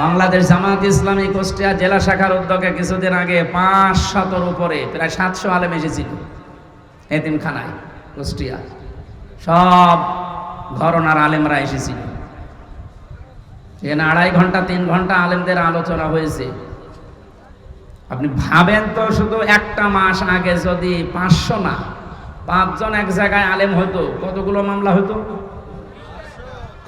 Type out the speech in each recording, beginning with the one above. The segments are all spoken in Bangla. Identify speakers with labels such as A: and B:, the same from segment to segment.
A: বাংলাদেশ জামাত ইসলামী কুষ্টিয়া জেলা শাখার উদ্যোগে কিছুদিন আগে পাঁচ শতর উপরে প্রায় সাতশো আলেম এসেছিল এতিমখানায়, কুষ্টিয়া। সব ঘরনার আলেমরা এসেছিল। এখানে আড়াই ঘণ্টা, তিন ঘণ্টা আলেমদের আলোচনা হয়েছে। আপনি ভাবেন তো শুধু একটা মাস আগে যদি পাঁচশো না, পাঁচজন এক জায়গায় আলেম হতো, কতগুলো মামলা হতো?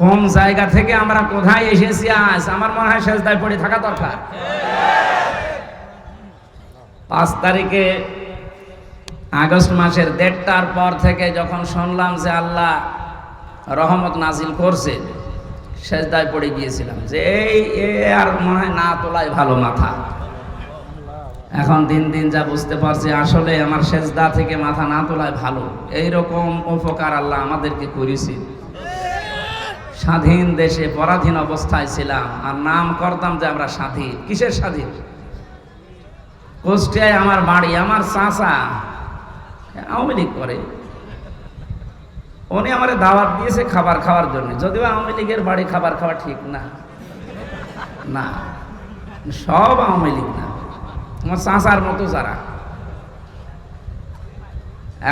A: কোন জায়গা থেকে আমরা কোথায় এসেছি আজ? আমার মনে হয় শেষদায় পড়ে থাকা দরকার। পাঁচ তারিখে আগস্ট মাসের দেড়টার পর থেকে যখন শুনলাম যে আল্লাহ রহমত নাজিল করছে শেষদায় পড়ে গিয়েছিলাম যে এই এ আর মনে হয় না তোলাই ভালো মাথা। এখন দিন দিন যা বুঝতে পারছি, আসলে আমার শেষদা থেকে মাথা না তোলায় ভালো। এই রকম উপকার আল্লাহ আমাদেরকে করেছে স্বাধীন দেশে পরাধীন অবস্থায় ছিলাম। আর নাম করতাম যে আমরা স্বাধীন। কিসের স্বাধীন? কুষ্টিয়ায় আমার বাড়ি, আমার চাচা, আওয়ামী লীগ করে। উনি আমার দাওয়াত দিয়েছে খাবার খাওয়ার জন্য। যদিও আওয়ামী লীগের বাড়ি খাবার খাওয়া ঠিক না। না, সব আওয়ামী লীগ না। আমার চাচার মতো যারা।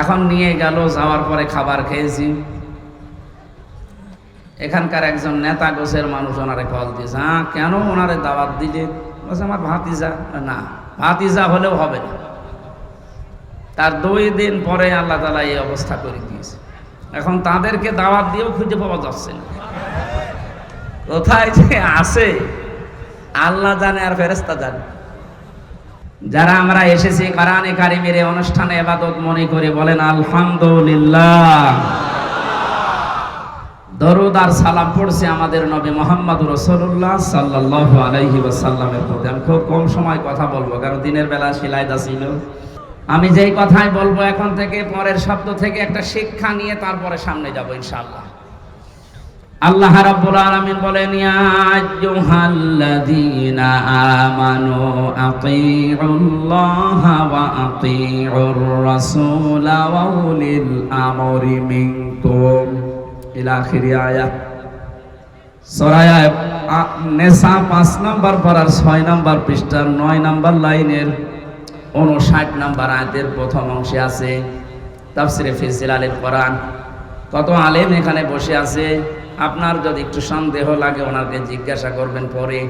A: এখন নিয়ে গেল, যাওয়ার পরে খাবার খেয়েছি। এখানকার একজন নেতা গোছের মানুষ ওনারে কল দিয়েছে হ্যাঁ কেন ওনারে দাওয়াত দিলে? বলছে, আমার ভাতিজা, না, ভাতিজা হলেও হবে না। তার দুই দিন পরে আল্লাহ তালা এই অবস্থা করে দিয়েছে। এখন তাদেরকে দাওয়াত দিয়েও খুঁজে পাওয়া যাচ্ছে না। কোথায় যে আছে, আল্লাহ জানে আর ফেরেস্তা জানে। যারা আমরা এসেছি কারানে কারিমের অনুষ্ঠানে এবাদত মনে করে বলেন, আলহামদুলিল্লাহ। দরুদ আর সালাম পড়ছে আমাদের নবী মোহাম্মদ রসুল্লাহ সাল্লাহ আলাইহি ওয়াসাল্লামের প্রতি। আমি খুব কম সময় কথা বলব, কারণ দিনের বেলা সিলাইদা ছিল। আমি যেই কথাই বলব এখন থেকে, পরের শব্দ থেকে একটা শিক্ষা নিয়ে তারপরে সামনে যাব ইনশাআল্লাহ। আল্লাহ রাব্বুল আলামিন বলেন, ইয়া আইয়ুহাল্লাযীনা আমানু আতিউল্লাহা ওয়া আতিউর রাসূলা ওয়া উলিল আমরি মিনকুম। ইলা আখিরি আয়াত সূরা নেসা 5 নম্বর পারার 6 পৃষ্ঠার 9 নম্বর লাইনের 59 নম্বর আয়াতের প্রথম অংশে আছে তাফসিরে ফিজিল আলিল কোরআন। কত আলেম এখানে বসে আছে, আপনার যদি একটু সন্দেহ লাগে, ওনাকে জিজ্ঞাসা করবেন পরে।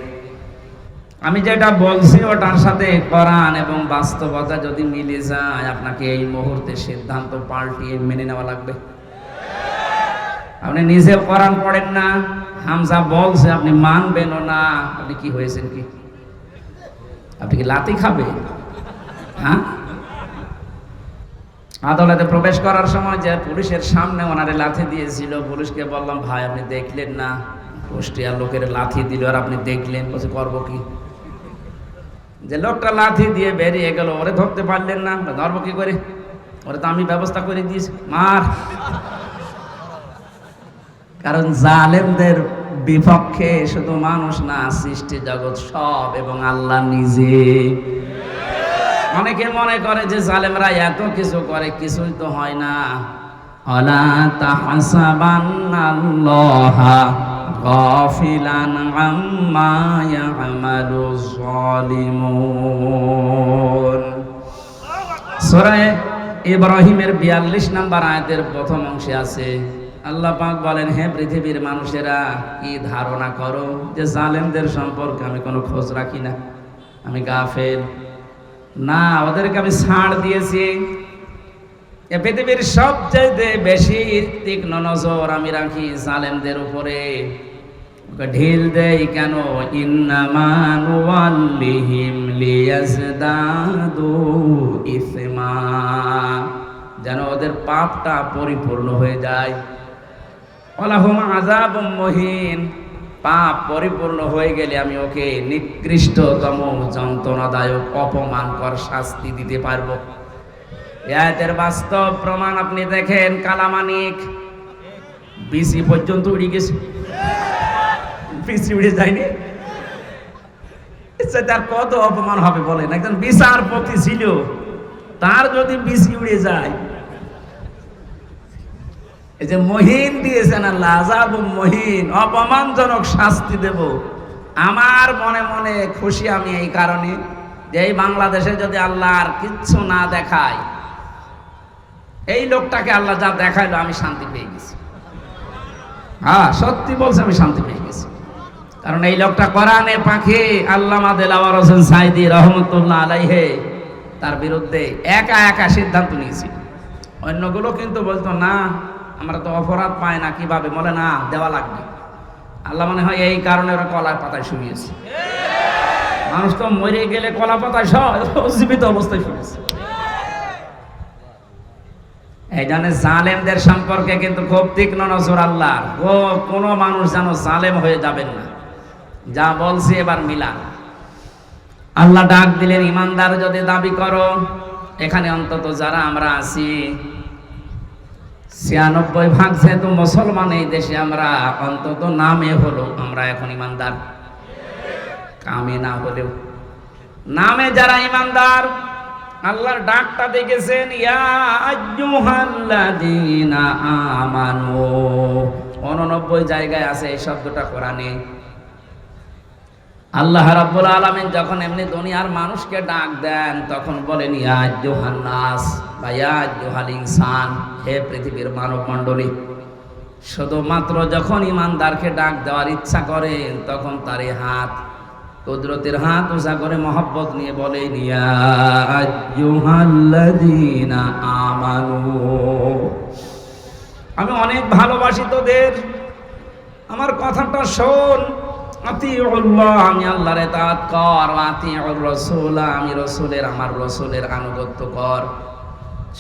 A: আমি যেটা বলছি, ওটার সাথে কোরআন এবং বাস্তবতা যদি মিলে যায়, আপনাকে এই মুহূর্তে সিদ্ধান্ত পাল্টিয়ে মেনে নেওয়া লাগবে। আপনি নিজে কোরআন পড়েন না, হামজা বলছে আপনি মানবেনও না। আপনি কি হয়েছেন কি? আপনি কি লাতি খাবে? হ্যাঁ? আদালতে প্রবেশ করার সময় যে পুলিশের সামনে ওনারে লাথি দিয়েছিল, পুলিশকে বললাম, ভাই, আপনি দেখলেন না। কুষ্টিয়ার লোকের লাথি দিল আর আপনি দেখলেন, বলছে, করব কি? যে লোকটা লাথি দিয়ে বেরিয়ে গেল, ওরে ধরতে পারলেন না। ধরবো কি করে? ওরে তো আমি ব্যবস্থা করে দিয়েছি। মার। কারণ জালেমদের বিপক্ষে শুধু মানুষ না, সৃষ্টি জগৎ সব এবং আল্লাহ নিজে। অনেকে মনে করে যে জালেমরা এত কিছু করে, কিছুই তো হয় না। অলা তাহসাবান্নাল্লাহা গাফিলান ইব্রাহিমের 42 নম্বর আয়াতের প্রথম অংশে আছে আল্লাহ পাক বলেন, হে পৃথিবীর মানুষেরা, কি ধারণা করো যে জালেমদের সম্পর্কে আমি কোনো খোঁজ রাখি না? আমি গাফেল। না, ওদেরকে আমি ছাড় দিয়েছি। এ পৃথিবীর সবচাইতে বেশি তীক্ষ্ণ নজর আমি রাখি জালেমদের উপরে। ওকে ঢিল দেই কেন? ইসমা। যেন ওদের পাপটা পরিপূর্ণ হয়ে যায়। ওলাহুম আজাব পাপ পরিপূর্ণ হয়ে গেলে আমি ওকে নিকৃষ্টতম, যন্ত্রণাদায়ক, অপমানকর শাস্তি দিতে পারব। এর বাস্তব প্রমাণ আপনি দেখেন, কালামানিক। বিসি পর্যন্ত উড়ে গেছে। বিসি উড়ে যায়নি। তার কত অপমান হবে বলেন। একজন বিচারপতি ছিল, তার যদি বিসি উড়ে যায় এই যে মহিন দিয়েছেন আল্লাহ আজাব মহিন, অপমানজনক শাস্তি দেব। আমার মনে মনে খুশি আমি এই কারণে যে এই বাংলাদেশে যদি আল্লাহ আর কিচ্ছু না দেখায়, এই লোকটাকে আল্লাহ যা দেখাইলো আমি শান্তি পেয়ে গেছি। হ্যাঁ সত্যি বলছে আমি শান্তি পেয়ে গেছি। কারণ এই লোকটা কোরআনে পাখি, আল্লামা দেলাওয়ার হোসেন সাইদি রহমতুল্লাহ আলাইহে তার বিরুদ্ধে একা একা সিদ্ধান্ত নিয়েছি অন্যগুলো কিন্তু বলতো, না আমরা তো অপরাধ পাই না, কীভাবে? বলে, না, দেওয়া লাগবে। আল্লাহ মনে হয় এই কারণে ওরা কলার পাতায় শুয়েছে মানুষ তো মরে গেলে কলা পাতায় জীবিত অবস্থায় শুয়েছে এই জন্য জালেমদের সম্পর্কে কিন্তু খুব তীক্ষ্ণ নজর আল্লাহ ও, কোনো মানুষ যেন জালেম হয়ে যাবেন না। যা বলছি এবার মিলা আল্লাহ ডাক দিলেন, ইমানদার যদি দাবি করো, এখানে অন্তত যারা আমরা আছি ছিয়ানব্বই ভাগ যেহেতু মুসলমান এই দেশে, আমরা অন্তত নামে হলো আমরা এখন ইমানদার। কামে না হলেও। নামে যারা ইমানদার, আল্লাহর ডাকটা দেখেছেন, ইয়া আমানু। 89 জায়গায় আছে এই শব্দটা কোরআনে। আল্লাহ রাব্বুল আলামিন যখন এমনি দুনিয়ার মানুষকে ডাক দেন, তখন বলেন, ইয়া আইয়ুহান নাস, বা ইয়া আইয়ুহাল ইনসান, হে পৃথিবীর মানব মণ্ডলী শুধুমাত্র যখন ইমানদারকে ডাক দেওয়ার ইচ্ছা করেন, তখন তার হাত, কুদরতের হাত উঁচা করে মহব্বত নিয়ে বলে আমানু। আমি অনেক ভালোবাসি তোদের। আমার কথাটা শোন। আমি আল্লাহর ইতাআত কর আতিউর রাসূল, আমি রাসূলের, আমার রাসূলের আনুগত্য কর।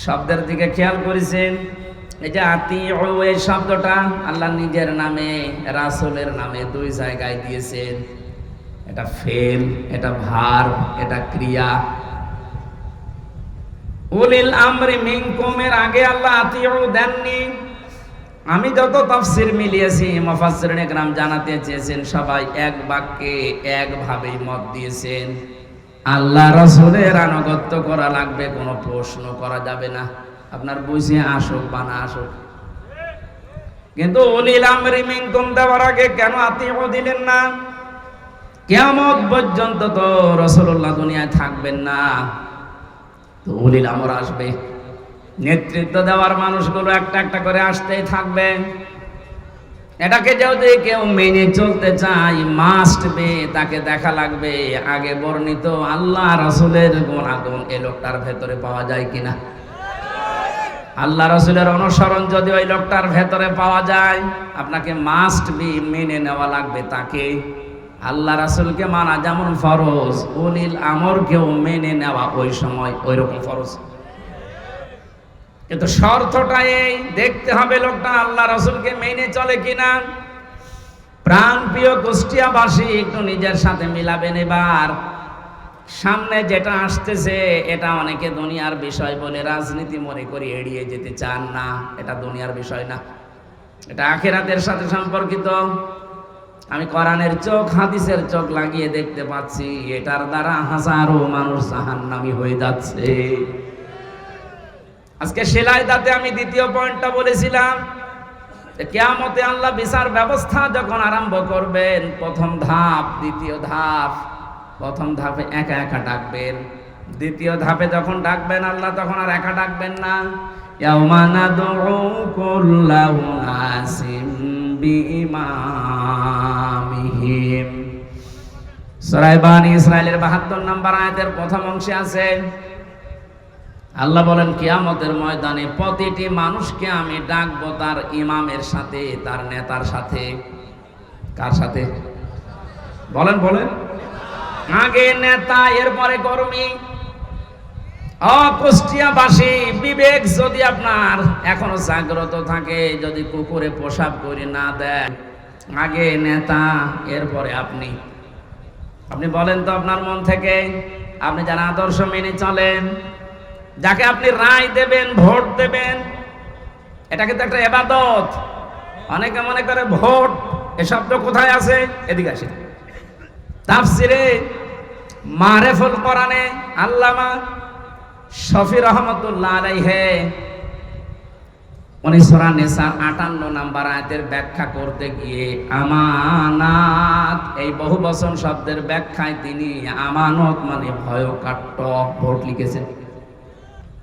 A: শব্দের দিকে খেয়াল করেছেন? এই যে আতিউ, এই শব্দটা আল্লাহ নিজের নামে, রাসূলের নামে দুই জায়গায় দিয়েছেন। এটা ফেল, এটা ভার এটা ক্রিয়া। উলিল আমরি মিনকুমের আগে আল্লাহ আতিউ দেননি। আমি যত তাফসির মিলিয়েছি মফাসরিনে গ্রাম জানাতে চেয়েছেন সবাই এক বাক্যে একভাবেই মত দিয়েছেন। আল্লাহ রসুলের আনুগত্য করা লাগবে, কোনো প্রশ্ন করা যাবে না। আপনার বুঝে আসুক বা না আসুক। কিন্তু অলিল রিমিং মিনকুম দেওয়ার আগে কেন আত্মীয় দিলেন না? কেমন পর্যন্ত তো রসুল্লাহ দুনিয়ায় থাকবেন না। তো অলিল আমর আসবে। নেতৃত্ব দেওয়ার মানুষগুলো একটা একটা করে আসতেই থাকবে। এটাকে যদি কেউ মেনে চলতে চাই মাস্ট বে তাকে দেখা লাগবে। আগে বর্ণিত আল্লাহ রসুলের গুণাগুণ এ লোকটার ভেতরে পাওয়া যায় কিনা? আল্লাহ রসুলের অনুসরণ যদি ওই লোকটার ভেতরে পাওয়া যায়, আপনাকে মাস্ট বি মেনে নেওয়া লাগবে তাকে। আল্লাহ রাসুলকে মানা যেমন ফরজ, উলিল আমরকেও মেনে নেওয়া ওই সময় ওই রকম ফরজ। কিন্তু শর্তটা এই, দেখতে হবে লোকটা আল্লাহ রাসুলকে মেনে চলে কিনা। প্রাণ প্রিয় কুষ্টিয়াবাসী, একটু নিজের সাথে মিলাবেন এবার। সামনে যেটা আসতেছে, এটা অনেকে দুনিয়ার বিষয় বলে রাজনীতি মনে করে এড়িয়ে যেতে চান না। এটা দুনিয়ার বিষয় না। এটা আখেরাতের সাথে সম্পর্কিত। আমি কোরআনের চোখ, হাদিসের চোখ লাগিয়ে দেখতে পাচ্ছি, এটার দ্বারা হাজারো মানুষ জাহান্নামী হয়ে যাচ্ছে। আজকে সেলাই দাতে আমি দ্বিতীয় পয়েন্টটা বলেছিলাম কেয়ামতে আল্লাহ বিচার ব্যবস্থা যখন আরম্ভ করবেন, প্রথম ধাপ, দ্বিতীয় ধাপ, প্রথম ধাপে একা একা ডাকবেন। দ্বিতীয় ধাপে যখন ডাকবেন আল্লাহ, তখন আর একা ডাকবেন না। ইসরাইলের 72 নম্বর আয়াতের প্রথম অংশে আছে আল্লাহ বলেন, কিয়ামতের ময়দানে প্রতিটি মানুষকে আমি ডাকবো তার ইমামের সাথে, তার নেতার সাথে। কার সাথে? বলেন বলেন। আগে নেতা, এরপরে কর্মী। অকুষ্টিয়াবাসী, বিবেক যদি আপনার এখনও জাগ্রত থাকে, যদি কুকুরে পোশাক করে না দেন আগে নেতা, এরপরে আপনি। আপনি বলেন তো আপনার মন থেকে, আপনি যারা আদর্শ মেনে চলেন যাকে আপনি রায় দেবেন, ভোট দেবেন, এটা কিন্তু একটা এবাদত। অনেকে মনে করে ভোট, এ শব্দ কোথায় আছে? এদিকে আসে। তাফসিরে মারেফুল কোরআনে আল্লামা শফি রহমতুল্লাহ আলাইহে, উনি সূরা নিসার 58 নাম্বার আয়াতের ব্যাখ্যা করতে গিয়ে, আমানাত, এই বহু বচন শব্দের ব্যাখ্যায় তিনি আমানত মানে ভয় ভয়কাট্য ভোট লিখেছেন।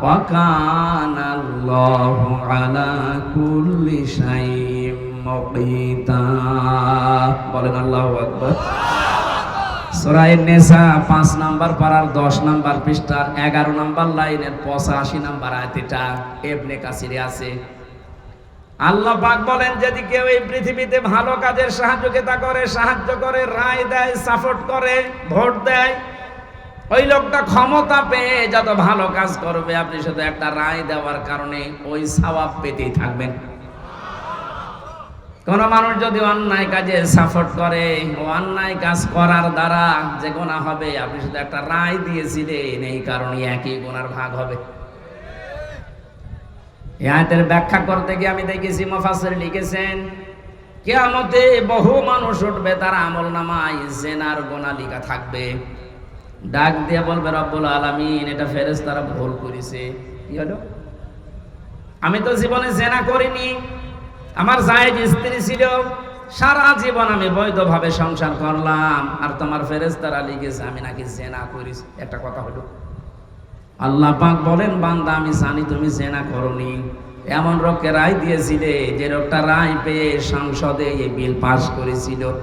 A: وكان الله على كل شيء مقيتا বলেন আল্লাহু আকবার সরাই নেসা পাঁচ নাম্বার পাড়ার দশ নাম্বার পৃষ্ঠার এগারো নাম্বার লাইনের পঁচাশি নাম্বার আয়তিটা এবনে কাছিরে আছে আল্লাহ পাক বলেন যদি কেউ এই পৃথিবীতে ভালো কাজের সাহায্যতা করে সাহায্য করে রায় দেয় সাপোর্ট করে ভোট দেয় ওই লোকটা ক্ষমতা পেয়ে যত ভালো কাজ করবে, আপনি শুধু একটা রায় দেওয়ার কারণে ওই সওয়াব পেতেই থাকবেন। কোন মানুষ যদি অন্যায় কাজে সাপোর্ট করে, অন্যায় কাজ করার দ্বারা যে গোনা হবে, আপনি শুধু একটা রায় দিয়েছিলেন, এই কারণে একই গোনার ভাগ হবে। এই ব্যাখ্যা করতে গিয়ে আমি দেখেছি মুফাসসির লিখেছেন, কিয়ামতে বহু মানুষ উঠবে, তার আমল নামায় জেনার গোনা লিখা থাকবে। ডাক দিয়ে বলবে, রব্বুল আলামিন, এটা ফেরেস তারা ভুল করেছে। কি হলো? আমি তো জীবনে জেনা করিনি। আমার জায়েজ স্ত্রী ছিল। সারা জীবন আমি বৈধভাবে সংসার করলাম। আর তোমার ফেরেশতারা লিখেছে, আমি নাকি জেনা করিস। একটা কথা হলো। আল্লাহ পাক বলেন, বান্দা, আমি জানি তুমি জেনা করনি। এমন রোগকে রায় দিয়েছিলে যে রোগটা রায় পেয়ে সংসদে এই বিল পাস করেছিল।